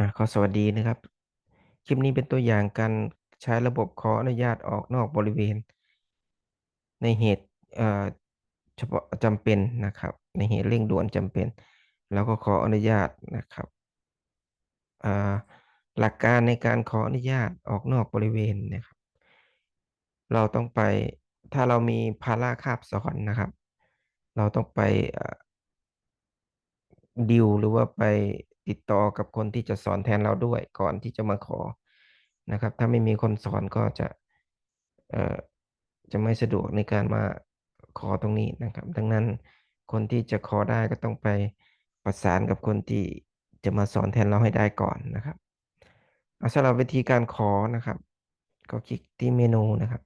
อ่าขอสวัสดีนะครับ คลิปนี้เป็นตัวอย่างการใช้ระบบขออนุญาตออกนอกบริเวณ ในเหตุเฉพาะจำเป็นนะครับ ในเหตุเร่งด่วนจำเป็น แล้วก็ขออนุญาตนะครับหลักการในการขออนุญาตออกนอกบริเวณนะครับ เราต้องไปถ้าเรามีภาระคาบซ้อนนะครับ เราต้องไปดิวหรือว่าไป ติดต่อกับคนที่จะสอนแทนเราด้วยก่อนที่จะมาขอนะครับ ถ้าไม่มีคนสอนก็จะเอ่อจะไม่สะดวกในการมาขอตรงนี้นะครับ ดังนั้นคนที่จะขอได้ก็ต้องไปประสานกับคนที่จะมาสอนแทนเราให้ได้ก่อนนะครับสำหรับวิธีการขอนะครับ ก็คลิกที่เมนูนะครับ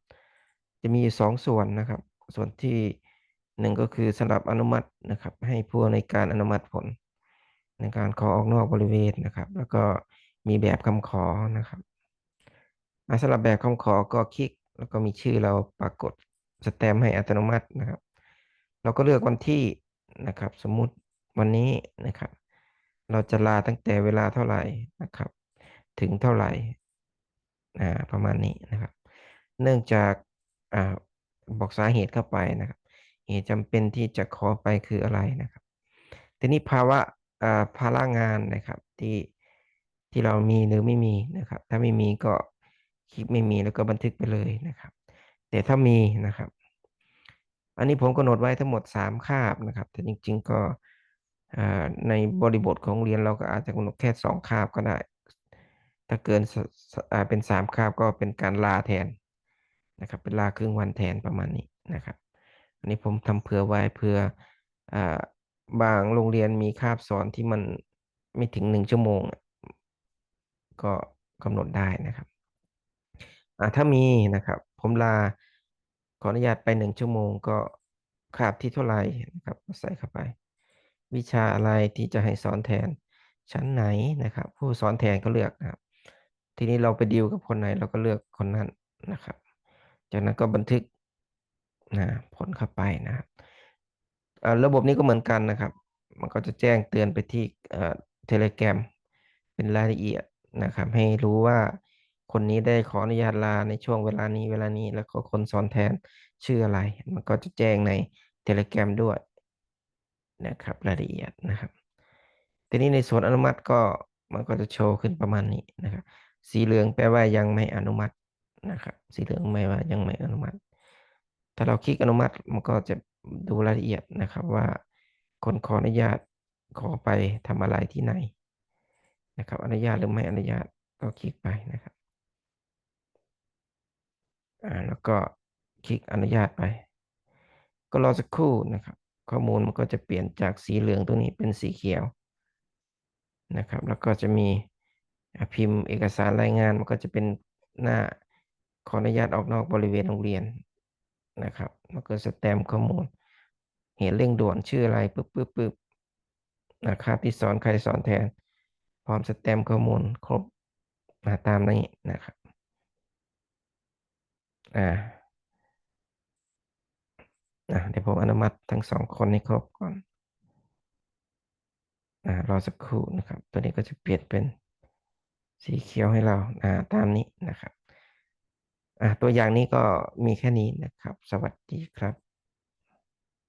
จะมีสองส่วนนะครับ ส่วนที่หนึ่งก็คือสำหรับอนุมัตินะครับ ให้ผู้ในการอนุมัติผล ในการขอออกนอกบริเวณนะครับ แล้วก็มีแบบคำขอนะครับสำหรับแบบคำขอก็คลิก แล้วก็มีชื่อเราปรากฏสแตมให้อัตโนมัตินะครับ เราก็เลือกวันที่นะครับ สมมุติวันนี้นะครับ เราจะลาตั้งแต่เวลาเท่าไหร่นะครับ ถึงเท่าไหร่อ่าประมาณนี้นะครับ เนื่องจากอ่าบอกสาเหตุเข้าไปนะครับ เหตุจำเป็นที่จะขอไปคืออะไรนะครับ ทีนี้ภาวะ อ่าภาระงานนะครับที่ที่เรามีหรือไม่มีนะครับ ถ้าไม่มีก็คลิปไม่มีแล้วก็บันทึกไปเลยนะครับ แต่ถ้ามีนะครับ อันนี้ผมกำหนดไว้ทั้งหมด 3 คาบนะครับ แต่จริง ๆ ก็ในบริบทของเรียนเราก็อาจจะกำหนดแค่ 2 คาบก็ได้ ถ้าเกินเป็น 3 คาบก็เป็นการลาแทนนะครับ เป็นลาครึ่งวันแทนประมาณนี้นะครับ อันนี้ผมทำเผื่อไว้เพื่อ บางโรงเรียนมีคาบสอนที่มันไม่ถึงหนึ่งชั่วโมง ก็กำหนดได้นะครับถ้ามีนะครับ ผมลาขออนุญาตไปหนึ่งชั่วโมง ก็คาบที่เท่าไหร่นะครับใส่เข้าไป วิชาอะไรที่จะให้สอนแทนชั้นไหนนะครับ ผู้สอนแทนก็เลือกนะครับ ทีนี้เราไปดีลกับคนไหนเราก็เลือกคนนั้นนะครับ จากนั้นก็บันทึกนะผลเข้าไปนะครับ ระบบนี้ก็เหมือนกันนะครับ มันก็จะแจ้งเตือนไปที่เทเลแกรมเป็นรายละเอียดนะครับ ให้รู้ว่าคนนี้ได้ขออนุญาตลาในช่วงเวลานี้เวลานี้แล้วก็คนสอนแทนชื่ออะไร มันก็จะแจ้งในเทเลแกรมด้วยนะครับรายละเอียดนะครับ ทีนี้ในส่วนอนุมัติก็มันก็จะโชว์ขึ้นประมาณนี้นะครับ สีเหลืองแปลว่ายังไม่อนุมัตินะครับ สีเหลืองไม่ว่ายังไม่อนุมัติ ถ้าเราคลิกอนุมัติมันก็จะดูรายละเอียดนะครับว่าคนขออนุญาตขอไปทำอะไรที่ไหนนะครับอนุญาตหรือไม่อนุญาตก็คลิกไปนะครับอ่าแล้วก็คลิกอนุญาตไป ก็รอสักครู่นะครับ ข้อมูลมันก็จะเปลี่ยนจากสีเหลืองตรงนี้เป็นสีเขียวนะครับ แล้วก็จะมีพิมพ์เอกสารรายงานมันก็จะเป็นหน้าขออนุญาตออกนอกบริเวณโรงเรียน นะครับแล้วก็สแตมข้อมูล เหตุเร่งด่วนชื่ออะไรปึ๊บปึ๊บปึ๊บนะครับที่สอนใครสอนแทน พร้อมสแตมข้อมูลครบมาตามนี้นะครับอ่าอ่าเดี๋ยวผมอนุมัติทั้งสองคนให้ครบก่อนอ่ารอสักครู่นะครับ ตัวนี้ก็จะเปลี่ยนเป็นสีเขียวให้เราอ่าตามนี้นะครับ ตัวอย่างนี้ก็มีแค่นี้นะครับ สวัสดีครับ